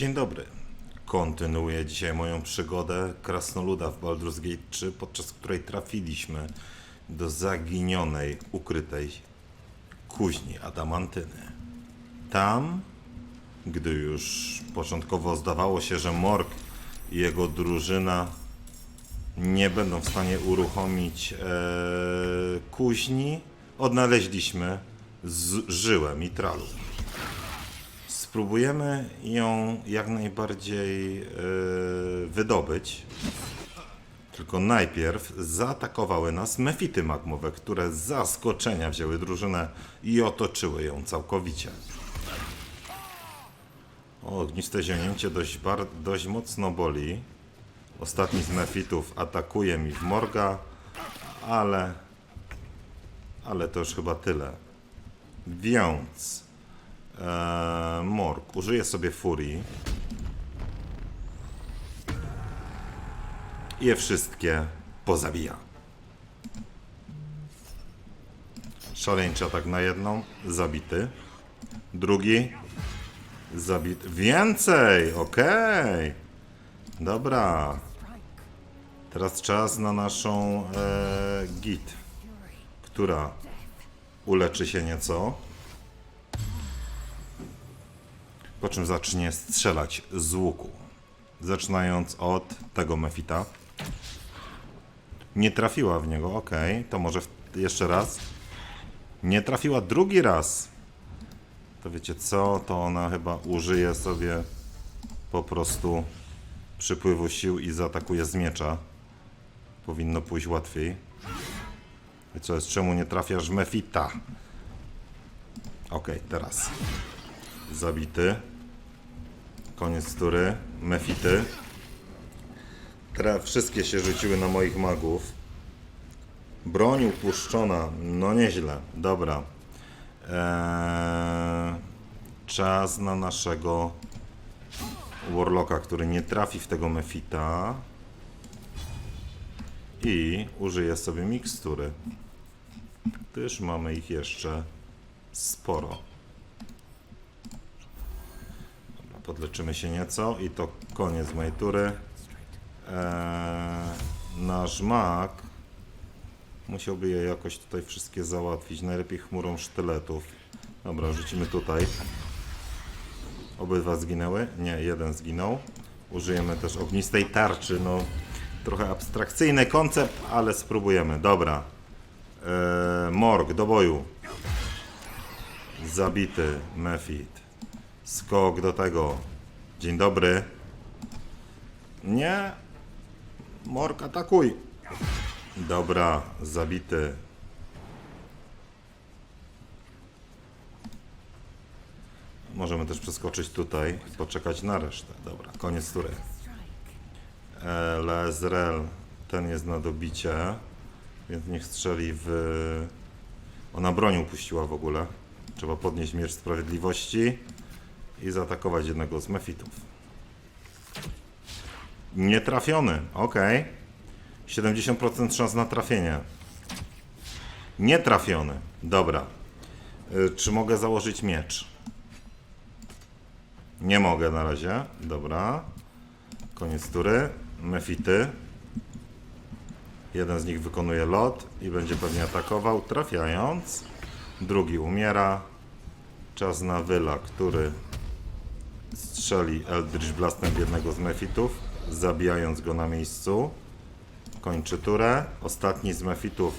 Dzień dobry. Kontynuuję dzisiaj moją przygodę krasnoluda w Baldur's Gate 3, podczas której trafiliśmy do zaginionej, ukrytej kuźni adamantyny. Tam, gdy już początkowo zdawało się, że Morg i jego drużyna nie będą w stanie uruchomić e, kuźni, odnaleźliśmy z żyłę mitralu. Spróbujemy ją jak najbardziej e, wydobyć. Tylko najpierw zaatakowały nas mefity magmowe, które z zaskoczenia wzięły drużynę i otoczyły ją całkowicie. O, ogniste zionięcie dość, dość mocno boli. Ostatni z mefitów atakuje mi w morga, ale... Ale to już chyba tyle. Więc... Eee, Morg użyje sobie furii. I je wszystkie pozabija. Szaleńczy atak na jedną, zabity. Drugi, zabity. Więcej, okej. Dobra. Teraz czas na naszą e, git, która uleczy się nieco. Po czym zacznie strzelać z łuku. Zaczynając od tego mefita. Nie trafiła w niego, ok. To może jeszcze raz. Nie trafiła drugi raz. To wiecie co? To ona chyba użyje sobie po prostu przypływu sił i zaatakuje z miecza. Powinno pójść łatwiej. I co jest? Czemu nie trafiasz mefita? Ok, teraz. Zabity. Koniec tury. Mefity. Teraz wszystkie się rzuciły na moich magów. Broń upuszczona. No nieźle. Dobra. Eee, czas na naszego Warlocka, który nie trafi w tego Mefita. I użyje sobie mikstury. Gdyż mamy ich jeszcze sporo. Podleczymy się nieco i to koniec mojej tury. Eee, nasz mag musiałby je jakoś tutaj wszystkie załatwić. Najlepiej chmurą sztyletów. Dobra, rzucimy tutaj. Obydwa zginęły? Nie, jeden zginął. Użyjemy też ognistej tarczy. No, trochę abstrakcyjny koncept, ale spróbujemy. Dobra. Eee, morg do boju. Zabity Mefit. Skok do tego. Dzień dobry. Nie. Morg, atakuj. Dobra, zabity. Możemy też przeskoczyć tutaj poczekać na resztę. Dobra, koniec tury. Lezrel, ten jest na dobicie, więc niech strzeli w... Ona broń upuściła w ogóle. Trzeba podnieść miecz sprawiedliwości i zaatakować jednego z mefitów. Nietrafiony, ok. 70% szans na trafienie. Nietrafiony, dobra. Y, Czy mogę założyć miecz? Nie mogę na razie, dobra. Koniec tury. Mefity. Jeden z nich wykonuje lot i będzie pewnie atakował, trafiając. Drugi umiera. Czas na Wyla, który strzeli Eldritch Blastem w jednego z Mefitów, zabijając go na miejscu. Kończy turę. Ostatni z Mefitów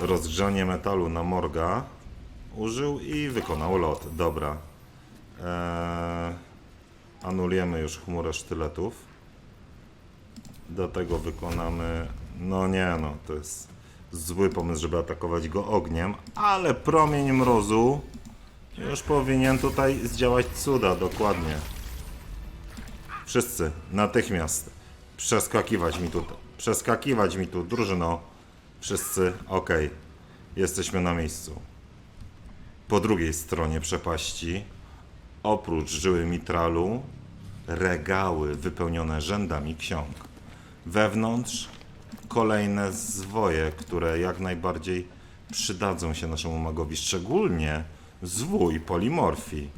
rozgrzanie metalu na Morga użył i wykonał lot. Dobra. Eee, anulujemy już chmurę sztyletów. Do tego wykonamy... No nie no, to jest zły pomysł, żeby atakować go ogniem, ale promień mrozu już powinien tutaj zdziałać cuda, dokładnie. Wszyscy, natychmiast. Przeskakiwać mi tu, przeskakiwać mi tu, drużyno. Wszyscy, ok. Jesteśmy na miejscu. Po drugiej stronie przepaści, oprócz żyły mitralu, regały wypełnione rzędami ksiąg. Wewnątrz kolejne zwoje, które jak najbardziej przydadzą się naszemu magowi, szczególnie zwój polimorfii.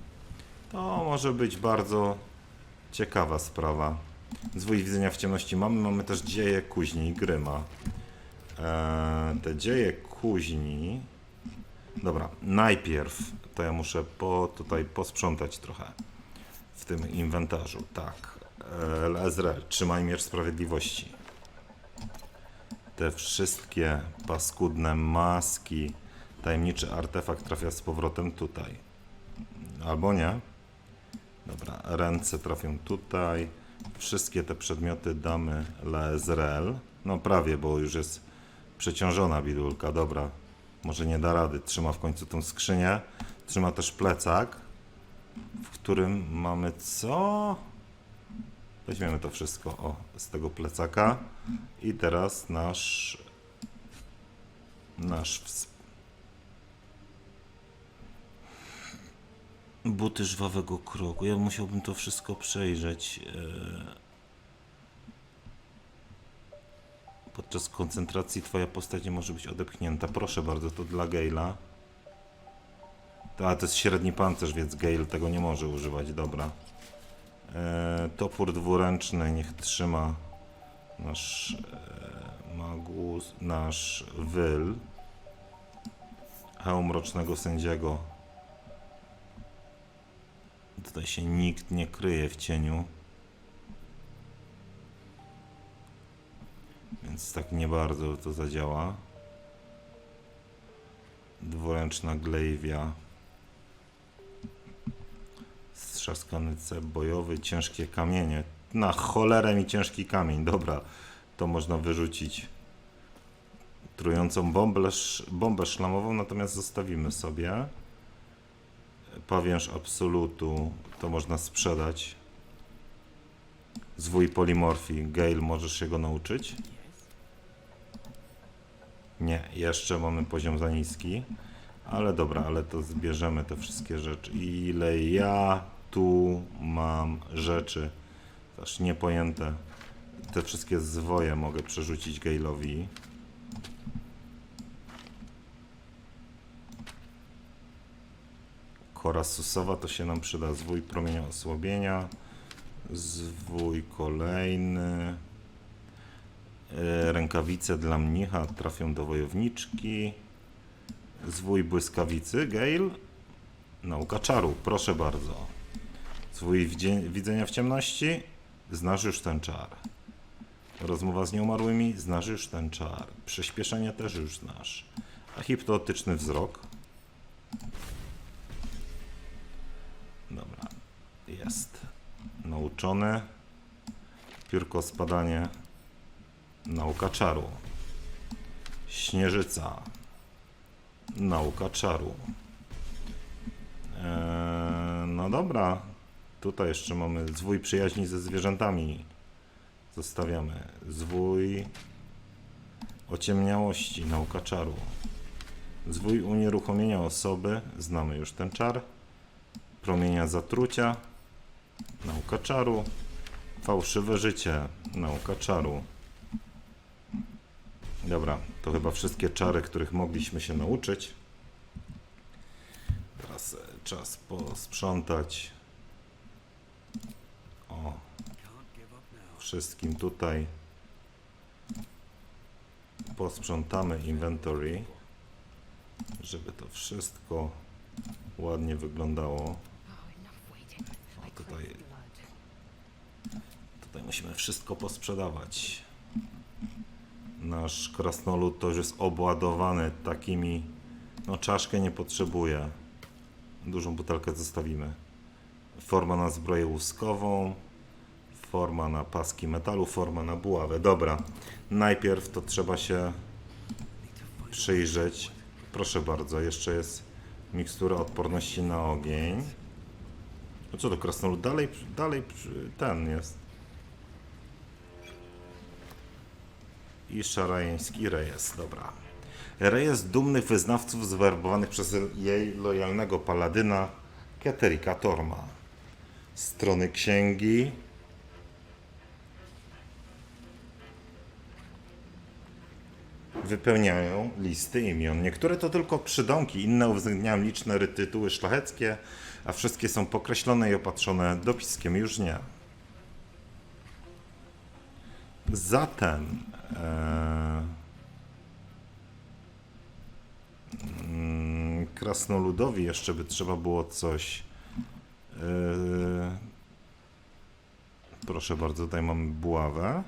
To może być bardzo Ciekawa sprawa. Zwój widzenia w ciemności mamy, mamy też dzieje kuźni gryma. Eee, te dzieje kuźni... Dobra, najpierw to ja muszę po, tutaj posprzątać trochę w tym inwentarzu. Tak. Ezreal, trzymaj miecz sprawiedliwości. Te wszystkie paskudne maski, tajemniczy artefakt trafia z powrotem tutaj. Albo nie. Dobra, ręce trafią tutaj. Wszystkie te przedmioty damy Laezrel. No prawie, bo już jest przeciążona bidulka. Dobra, może nie da rady. Trzyma w końcu tą skrzynię. Trzyma też plecak, w którym mamy co? Weźmiemy to wszystko o, z tego plecaka. I teraz nasz nasz Buty żwawego kroku. Ja musiałbym to wszystko przejrzeć. e. Podczas koncentracji twoja postać nie może być odepchnięta. Proszę bardzo, to dla Gale'a. A to jest średni pancerz, więc Gale tego nie może używać. Dobra. E, topór dwuręczny niech trzyma nasz e, magus, nasz wyl. Hełm mrocznego sędziego. Tutaj się nikt nie kryje w cieniu. Więc tak nie bardzo to zadziała. Dwuręczna glejwia. Strzaskany cep bojowy, ciężkie kamienie. Na cholerę mi ciężki kamień. Dobra, to można wyrzucić. Trującą bombę, bombę szlamową, natomiast zostawimy sobie. Pawęż absolutu to można sprzedać. Zwój polimorfii. Gale, możesz się go nauczyć? Nie, jeszcze mamy poziom za niski. Ale dobra, ale to zbierzemy te wszystkie rzeczy. Ile ja tu mam rzeczy. Aż niepojęte. Te wszystkie zwoje mogę przerzucić Gale'owi. Kora susowa to się nam przyda. Zwój promienia osłabienia. Zwój kolejny. E, Rękawice dla mnicha trafią do wojowniczki. Zwój błyskawicy, Gale. Nauka czaru, proszę bardzo. Zwój widzenia w ciemności. Znasz już ten czar. Rozmowa z nieumarłymi. Znasz już ten czar. Przyspieszenie też już znasz. A hipnotyczny wzrok. Jest. Nauczone. Piórko spadanie. Nauka czaru. Śnieżyca. Nauka czaru. Eee, no dobra. Tutaj jeszcze mamy zwój przyjaźni ze zwierzętami. Zostawiamy. Zwój ociemniałości. Nauka czaru. Zwój unieruchomienia osoby. Znamy już ten czar promienia zatrucia, nauka czaru, fałszywe życie, nauka czaru. Dobra, to chyba wszystkie czary, których mogliśmy się nauczyć. Teraz e, czas posprzątać. O, wszystkim tutaj posprzątamy inventory, żeby to wszystko ładnie wyglądało. Tutaj, tutaj musimy wszystko posprzedawać. Nasz krasnolud to już jest obładowany takimi. No, czaszkę nie potrzebuje. Dużą butelkę zostawimy. Forma na zbroję łuskową. Forma na paski metalu, forma na buławę. Dobra, najpierw to trzeba się przyjrzeć. Proszę bardzo, jeszcze jest mikstura odporności na ogień. No co to krasnolud? Dalej, dalej ten jest. I szarajeński rejestr, dobra. Rejestr dumnych wyznawców zwerbowanych przez jej lojalnego paladyna Keterika Torma. Strony księgi. wypełniają listy imion. Niektóre to tylko przydomki, inne uwzględniają liczne tytuły szlacheckie, a wszystkie są pokreślone i opatrzone dopiskiem już nie. Zatem. E, mm, krasnoludowi jeszcze by trzeba było coś. E, proszę bardzo, tutaj mamy buławę.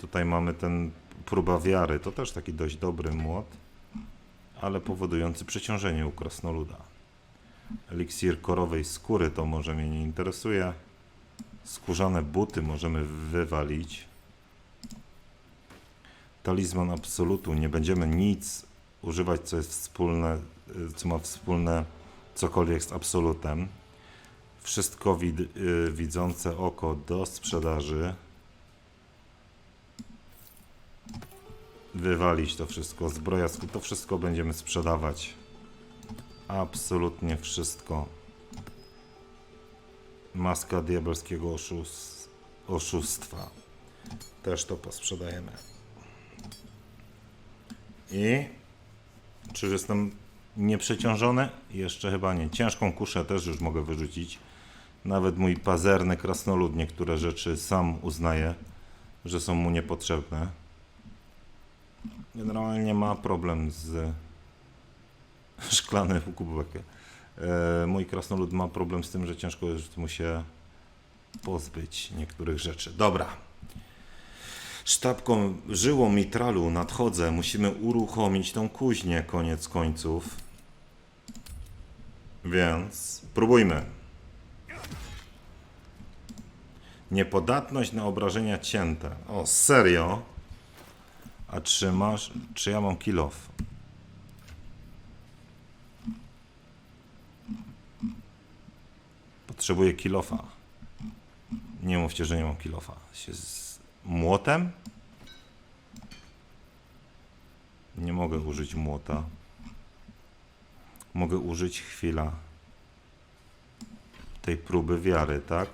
Tutaj mamy ten próba wiary. To też taki dość dobry młot, ale powodujący przeciążenie u krasnoluda. Eliksir korowej skóry to może mnie nie interesuje. Skórzane buty możemy wywalić. Talizman absolutu. Nie będziemy nic używać, co jest wspólne, co ma wspólne cokolwiek z absolutem. Wszystko wid, y, widzące oko do sprzedaży. Wywalić to wszystko. Zbroja, to wszystko będziemy sprzedawać. Absolutnie wszystko. Maska diabelskiego oszust, oszustwa. Też to posprzedajemy. I czy jestem nieprzeciążony? Jeszcze chyba nie. Ciężką kuszę też już mogę wyrzucić. Nawet mój pazerny krasnolud niektóre rzeczy sam uznaje, że są mu niepotrzebne. Generalnie ma problem z szklany kubek. E, mój krasnolud ma problem z tym, że ciężko jest mu się pozbyć niektórych rzeczy. Dobra. Sztabką żyłą mitralu nadchodzę. Musimy uruchomić tą kuźnię koniec końców. Więc próbujmy. Niepodatność na obrażenia cięte. O, serio? A czy masz... Czy ja mam kill off? Potrzebuję kilofa. Nie mówcie, że nie mam kilofa. Się z młotem? Nie mogę użyć młota. Mogę użyć chwila tej próby wiary, tak?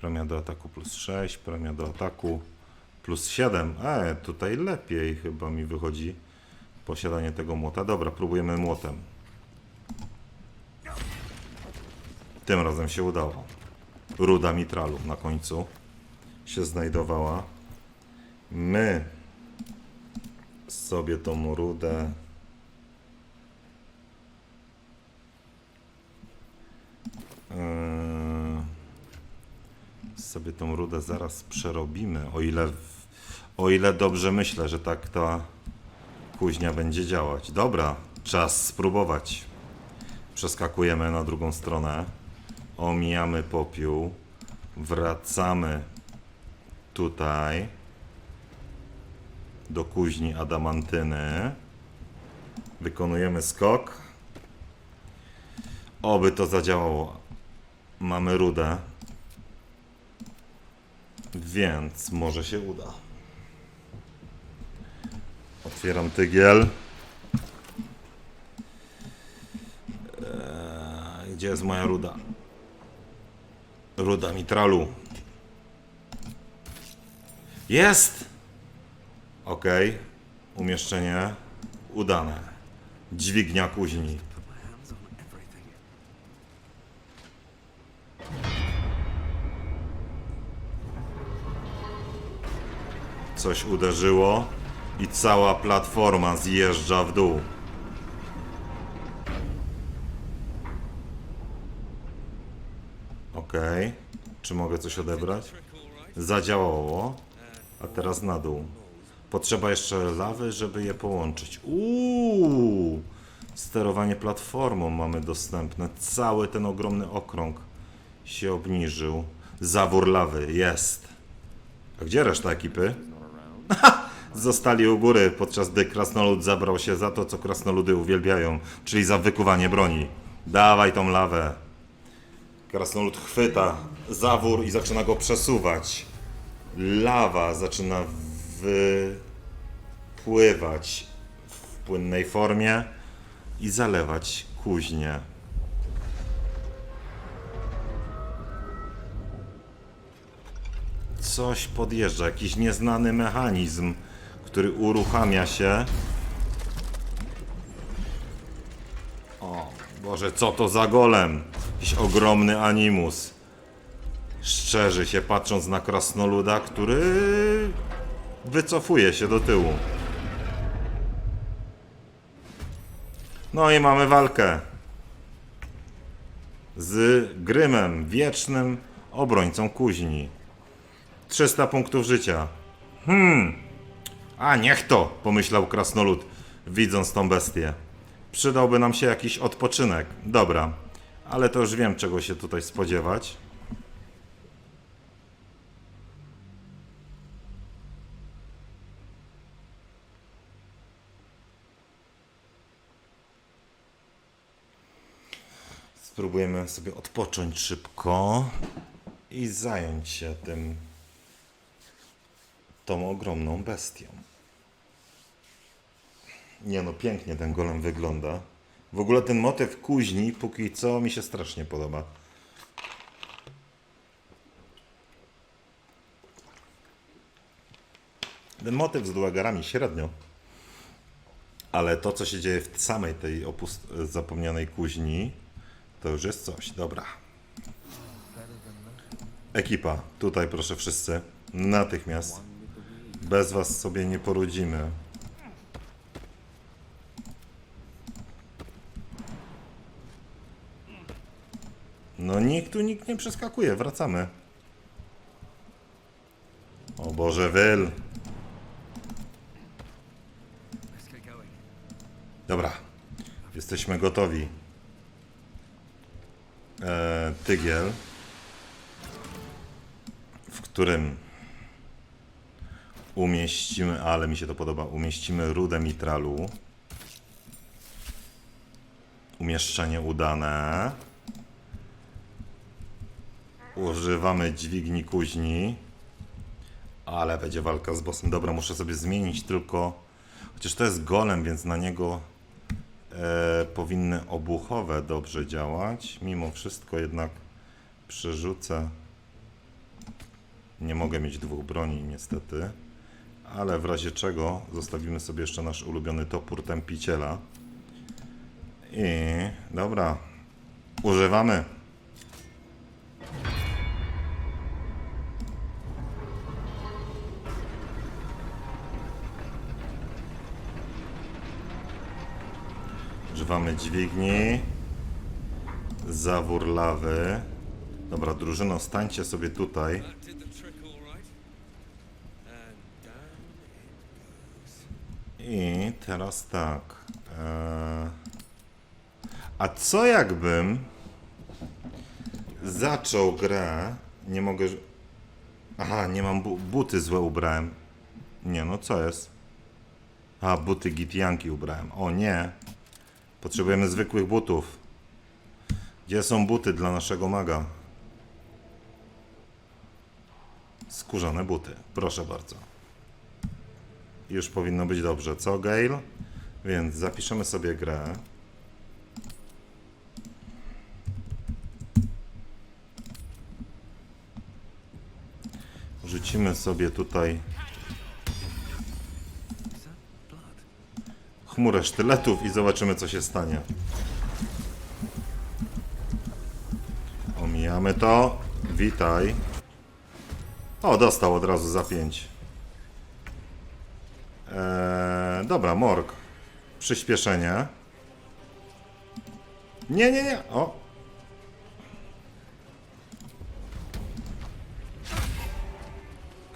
Premia do ataku plus 6, premia do ataku plus 7. E, tutaj lepiej chyba mi wychodzi posiadanie tego młota. Dobra, próbujemy młotem. Tym razem się udało. Ruda mitralu na końcu się znajdowała. My sobie tą rudę Yy, sobie tą rudę zaraz przerobimy, o ile, o ile dobrze myślę, że tak ta kuźnia będzie działać. Dobra, czas spróbować. Przeskakujemy na drugą stronę, omijamy popiół, wracamy tutaj do kuźni adamantyny, wykonujemy skok. Oby to zadziałało. Mamy rudę. Więc może się uda. Otwieram tygiel. Eee, gdzie jest moja ruda? Ruda mitralu. Jest! Ok. Umieszczenie udane. Dźwignia kuźni. Coś uderzyło i cała platforma zjeżdża w dół. Ok. Czy mogę coś odebrać? Zadziałało. A teraz na dół. Potrzeba jeszcze lawy, żeby je połączyć. Uuu! Sterowanie platformą mamy dostępne. Cały ten ogromny okrąg się obniżył. Zawór lawy jest. A gdzie reszta ekipy? Zostali u góry, podczas gdy krasnolud zabrał się za to, co krasnoludy uwielbiają, czyli za wykuwanie broni. Dawaj tą lawę. Krasnolud chwyta zawór i zaczyna go przesuwać. Lawa zaczyna wypływać w płynnej formie i zalewać kuźnię. Coś podjeżdża, jakiś nieznany mechanizm, który uruchamia się. O, Boże, co to za golem? Jakiś ogromny animus. Szczerzy się patrząc na krasnoluda, który wycofuje się do tyłu. No i mamy walkę z Grymem, wiecznym obrońcą kuźni. 300 punktów życia. Hmm. A niech to, pomyślał krasnolud, widząc tą bestię. Przydałby nam się jakiś odpoczynek. Dobra, ale to już wiem, czego się tutaj spodziewać. Spróbujemy sobie odpocząć szybko i zająć się tym tą ogromną bestią. Nie no, pięknie ten golem wygląda. W ogóle ten motyw kuźni póki co mi się strasznie podoba. Ten motyw z duagarami średnio. Ale to, co się dzieje w samej tej opust- zapomnianej kuźni, to już jest coś. Dobra. Ekipa, tutaj proszę wszyscy. Natychmiast. Bez was sobie nie porodzimy. No nikt tu nikt nie przeskakuje, wracamy. O Boże, Wyl. Dobra, jesteśmy gotowi. E, tygiel, w którym umieścimy, ale mi się to podoba, umieścimy rudę mitralu. Umieszczenie udane. Używamy dźwigni kuźni. Ale będzie walka z bossem. Dobra, muszę sobie zmienić tylko. Chociaż to jest golem, więc na niego e, powinny obuchowe dobrze działać. Mimo wszystko jednak przerzucę. Nie mogę mieć dwóch broni niestety. Ale w razie czego zostawimy sobie jeszcze nasz ulubiony topór tępiciela. I dobra. Używamy. Używamy dźwigni. Zawór lawy. Dobra, drużyno, stańcie sobie tutaj. I teraz tak. Eee, a co jakbym zaczął grę? Nie mogę. Aha, nie mam bu buty złe ubrałem. Nie, no co jest? A, buty gitianki ubrałem. O nie. Potrzebujemy zwykłych butów. Gdzie są buty dla naszego maga? Skórzane buty. Proszę bardzo. Już powinno być dobrze, co Gail? Więc zapiszemy sobie grę. Rzucimy sobie tutaj chmurę sztyletów i zobaczymy co się stanie. Omijamy to. Witaj. O, dostał od razu za 5. Eee, dobra, morg. Przyspieszenie. Nie, nie, nie. O.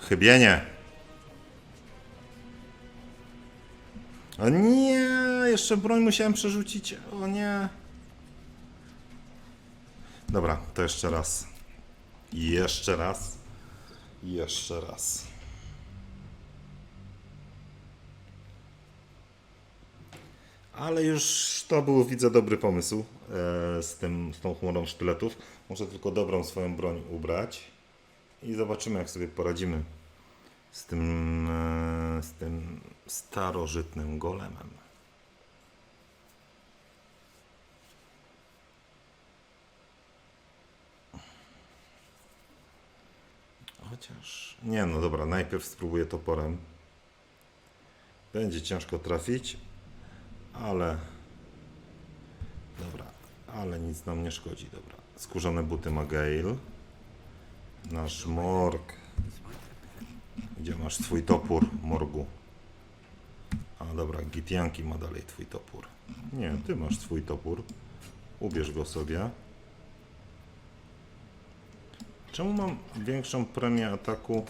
Chybienie. O nie, jeszcze broń musiałem przerzucić. O nie. Dobra, to jeszcze raz. Jeszcze raz. Jeszcze raz. Ale już to był, widzę, dobry pomysł e, z, tym, z tą chmurą sztyletów. Muszę tylko dobrą swoją broń ubrać i zobaczymy, jak sobie poradzimy z tym, e, z tym starożytnym golemem. Chociaż. Nie, no dobra, najpierw spróbuję toporem. Będzie ciężko trafić, ale. Dobra. Ale nic nam nie szkodzi, dobra. Skórzane buty ma Gale. Nasz morg. Gdzie masz twój topór, morgu? A dobra, Gitianki ma dalej twój topór. Nie, ty masz swój topór. Ubierz go sobie. Czemu mam większą premię ataku?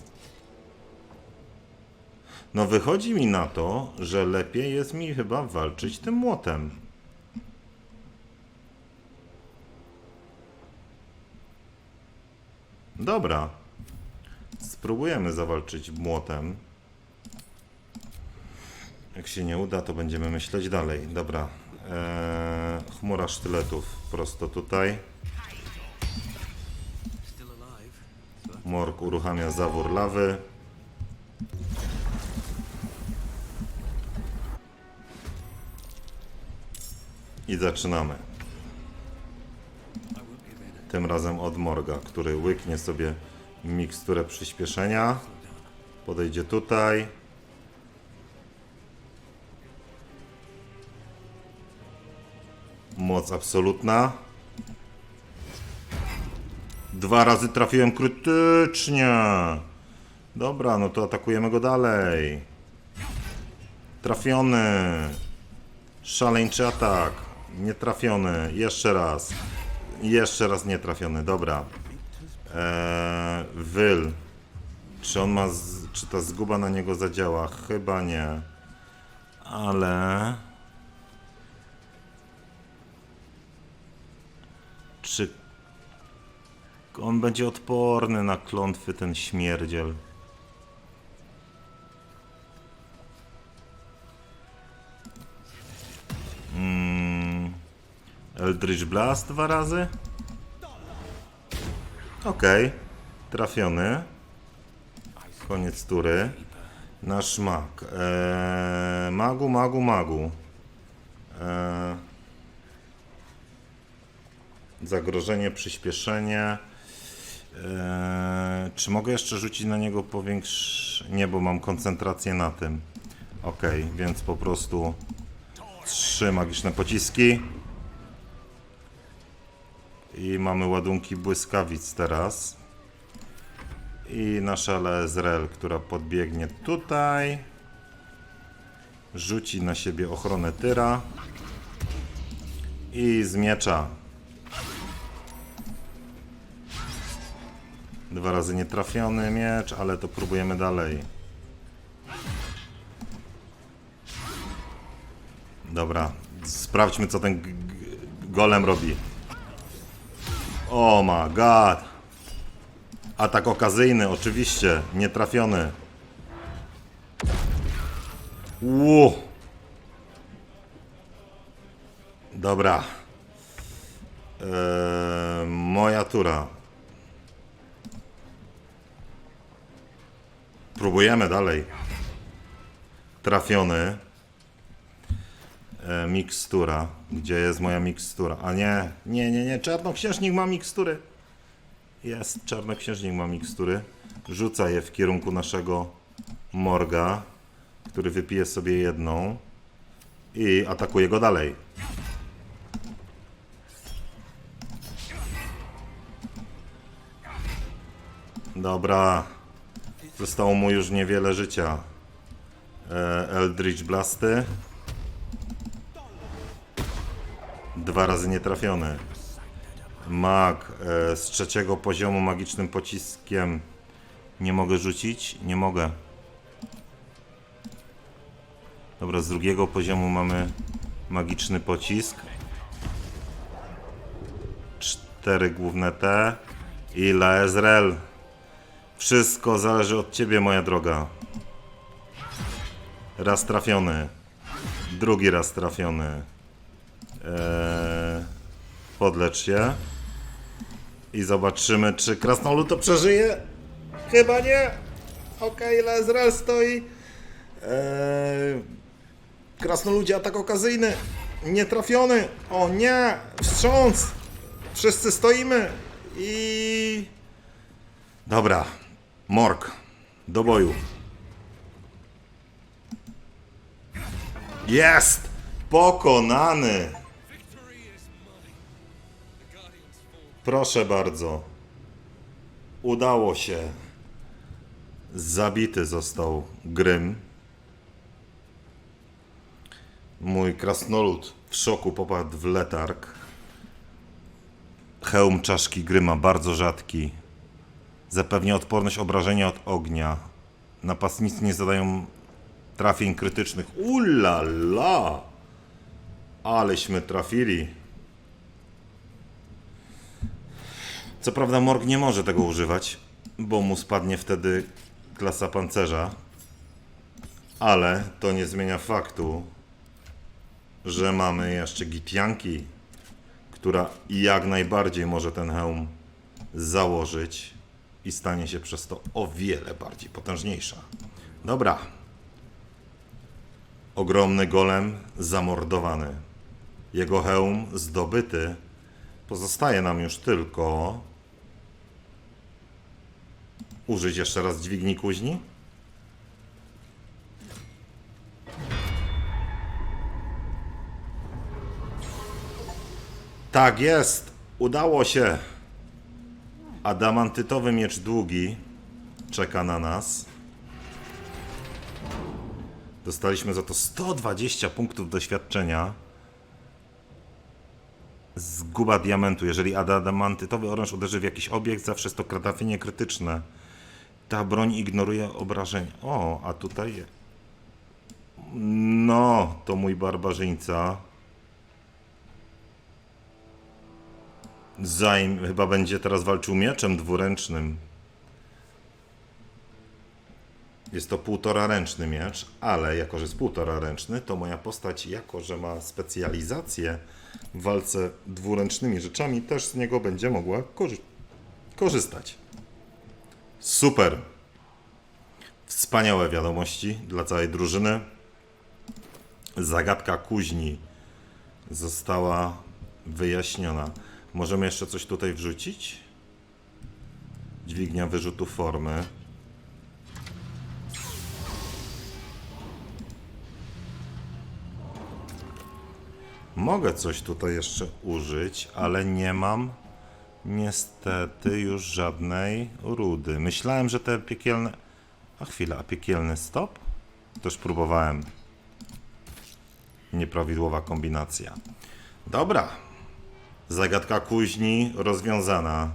No wychodzi mi na to, że lepiej jest mi chyba walczyć tym młotem. Dobra. Spróbujemy zawalczyć młotem. Jak się nie uda, to będziemy myśleć dalej. Dobra. Eee, chmura sztyletów prosto tutaj. Morg uruchamia zawór lawy. I zaczynamy. Tym razem od Morga, który łyknie sobie miksturę przyspieszenia. Podejdzie tutaj. Moc absolutna. Dwa razy trafiłem krytycznie. Dobra, no to atakujemy go dalej. Trafiony. Szaleńczy atak. Nietrafiony. Jeszcze raz. Jeszcze raz nietrafiony. Dobra. Eee, Wyl. Czy on ma. Z, czy ta zguba na niego zadziała? Chyba nie. Ale. Czy on będzie odporny na klątwy, ten śmierdziel? Eldritch Blast dwa razy? Okej, trafiony. Koniec tury. Nasz mag. Eee, magu, magu, magu. Eee, zagrożenie, przyspieszenie. Eee, czy mogę jeszcze rzucić na niego powiększenie? Nie, bo mam koncentrację na tym. Ok, więc po prostu trzy magiczne pociski. I mamy ładunki błyskawic teraz. I nasza Lezrel, która podbiegnie tutaj. Rzuci na siebie ochronę tyra. I z miecza. Dwa razy nietrafiony miecz, ale to próbujemy dalej. Dobra, sprawdźmy co ten golem robi. O my god. Atak okazyjny, oczywiście, nietrafiony. Ło. Dobra. Eee, moja tura. Próbujemy dalej. Trafiony. E, mikstura. Gdzie jest moja mikstura? A nie, nie, nie, nie. Czarnoksiężnik ma mikstury. Jest, czarnoksiężnik ma mikstury. Rzuca je w kierunku naszego morga, który wypije sobie jedną i atakuje go dalej. Dobra. Zostało mu już niewiele życia. E, Eldritch Blasty. Dwa razy nietrafiony. Mag e, z trzeciego poziomu magicznym pociskiem nie mogę rzucić? Nie mogę. Dobra, z drugiego poziomu mamy magiczny pocisk. Cztery główne T i Laezrel. Wszystko zależy od ciebie, moja droga. Raz trafiony. Drugi raz trafiony. Eee, podlecz się. I zobaczymy, czy Krasnolud to przeżyje. Chyba nie. Okej, okay, Lezrel stoi. Eee, Krasnoludzie atak okazyjny. Nietrafiony. O nie. Wstrząs. Wszyscy stoimy. I... Dobra. Morg. Do boju. Jest! Pokonany! Proszę bardzo. Udało się. Zabity został Grym. Mój krasnolud w szoku popadł w letarg. Hełm czaszki Gryma bardzo rzadki. Zapewnia odporność obrażenia od ognia. Napastnicy nie zadają trafień krytycznych. Ula la! Aleśmy trafili. Co prawda Morg nie może tego używać, bo mu spadnie wtedy klasa pancerza. Ale to nie zmienia faktu, że mamy jeszcze Gitianki, która jak najbardziej może ten hełm założyć i stanie się przez to o wiele bardziej potężniejsza. Dobra. Ogromny golem zamordowany. Jego hełm zdobyty. Pozostaje nam już tylko użyć jeszcze raz dźwigni kuźni. Tak jest, udało się. Adamantytowy miecz długi czeka na nas. Dostaliśmy za to 120 punktów doświadczenia. Zguba diamentu. Jeżeli adamantytowy oręż uderzy w jakiś obiekt, zawsze jest to trafienie krytyczne. Ta broń ignoruje obrażenia. O, a tutaj. No, to mój barbarzyńca. Zajm chyba będzie teraz walczył mieczem dwuręcznym. Jest to półtora ręczny miecz, ale jako, że jest półtora ręczny, to moja postać, jako że ma specjalizację w walce dwuręcznymi rzeczami, też z niego będzie mogła korzy- korzystać. Super! Wspaniałe wiadomości dla całej drużyny. Zagadka kuźni została wyjaśniona. Możemy jeszcze coś tutaj wrzucić? Dźwignia wyrzutu formy. Mogę coś tutaj jeszcze użyć, ale nie mam niestety już żadnej rudy. Myślałem, że te piekielne... A chwila, a piekielny stop? Też próbowałem. Nieprawidłowa kombinacja. Dobra. Zagadka kuźni rozwiązana.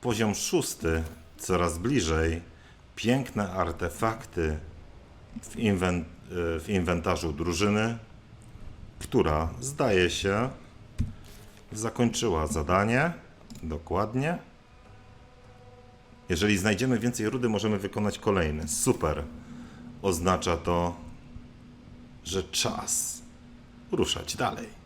Poziom szósty, coraz bliżej. Piękne artefakty w, inwen- w inwentarzu drużyny, która zdaje się zakończyła zadanie. Dokładnie. Jeżeli znajdziemy więcej rudy, możemy wykonać kolejny. Super. Oznacza to, że czas ruszać dalej.